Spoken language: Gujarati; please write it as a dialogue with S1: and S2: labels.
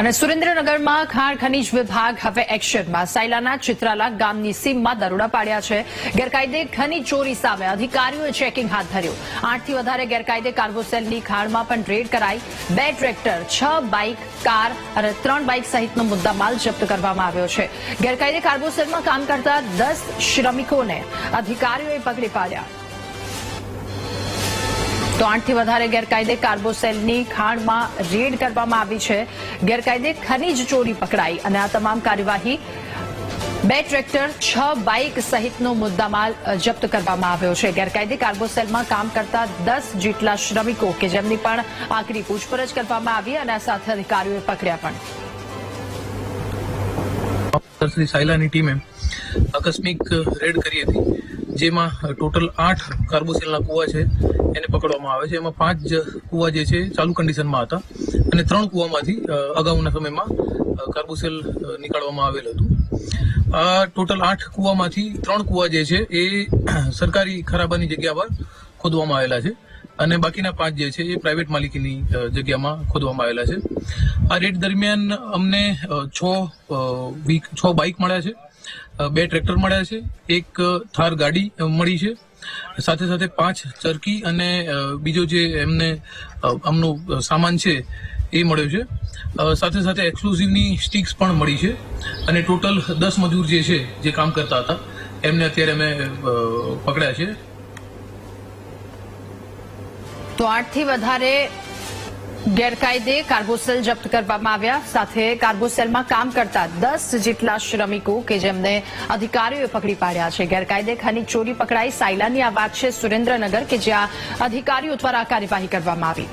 S1: અને સુરેન્દ્રનગરમાં ખાણ ખનીજ વિભાગ હવે એક્શનમાં સાયલાના ચિત્રાલા ગામની સીમમાં દરોડા પાડ્યા છે. ગેરકાયદે ખનીજ ચોરી સામે અધિકારીઓએ ચેકિંગ હાથ ધર્યું. આઠથી વધારે ગેરકાયદે કાર્બોસેલની ખાણમાં પણ રેડ કરાઈ. બે ટ્રેક્ટર, છ બાઇક, કાર અને ત્રણ બાઇક સહિતનો મુદ્દામાલ જપ્ત કરવામાં આવ્યો છે. ગેરકાયદે કાર્બોસેલમાં કામ કરતા દસ શ્રમિકોને અધિકારીઓએ પકડી પાડ્યા. તો આઠથી વધારે ગેરકાયદે કાર્બોસેલની ખાણમાં રેડ કરવામાં આવી છે. ગેરકાયદે ખનીજ ચોરી પકડાઈ અને આ તમામ કાર્યવાહી બે ટ્રેક્ટર, છ બાઇક સહિતનો મુદ્દામાલ જપ્ત કરવામાં આવ્યો છે. ગેરકાયદે કાર્બોસેલમાં કામ કરતા દસ જેટલા શ્રમિકો કે જેમની પણ આકરી પૂછપરછ કરવામાં આવી અને સાથે અધિકારીઓએ પકડ્યા પણ.
S2: સાયલાની ટીમે આકસ્મિક રેડ કરી હતી. જેમાં ટોટલ આઠ કાર્બોસેલના કુવા છે, એને પકડવામાં આવે છે. એમાં પાંચ કુવા જે છે, ચાલુ કન્ડિશનમાં હતા. અને ત્રણ કુવામાંથી અગાઉના સમયમાં કાર્બોસેલ નીકાળવામાં આવેલ હતું. આ ટોટલ આઠ કુવામાંથી ત્રણ કુવા જે છે, એ સરકારી ખરાબાની જગ્યા પર ખોદવામાં આવેલા છે. અને બાકીના પાંચ જે છે, એ પ્રાઇવેટ માલિકીની જગ્યામાં ખોદવામાં આવેલા છે. આ રેડ દરમિયાન અમને છ વીક છ બાઇક મળ્યા છે. બે ટ્રેક્ટર મળ્યા છે. એક થાર ગાડી મળી છે. સાથે સાથે પાંચ ચરકી અને બીજો જે એમને આમનો સામાન છે, એ મળ્યો છે. સાથે સાથે એક્સક્લુઝિવની સ્ટિક્સ પણ મળી છે. અને ટોટલ દસ મજૂર જે છે, જે કામ કરતા હતા, એમને અત્યારે અમે પકડ્યા છે.
S1: તો આઠથી વધારે ગેરકાયદે કાર્બોસેલ જપ્ત કરવામાં આવ્યા. સાથે કાર્ગોસેલમાં કામ કરતા દસ જેટલા શ્રમિકો કે જેમને અધિકારીઓએ પકડી પાડ્યા છે. ગેરકાયદે ખનીજ ચોરી પકડાઈ. સાયલાની આ વાત છે સુરેન્દ્રનગર, કે જ્યાં અધિકારીઓ દ્વારા કાર્યવાહી કરવામાં આવી.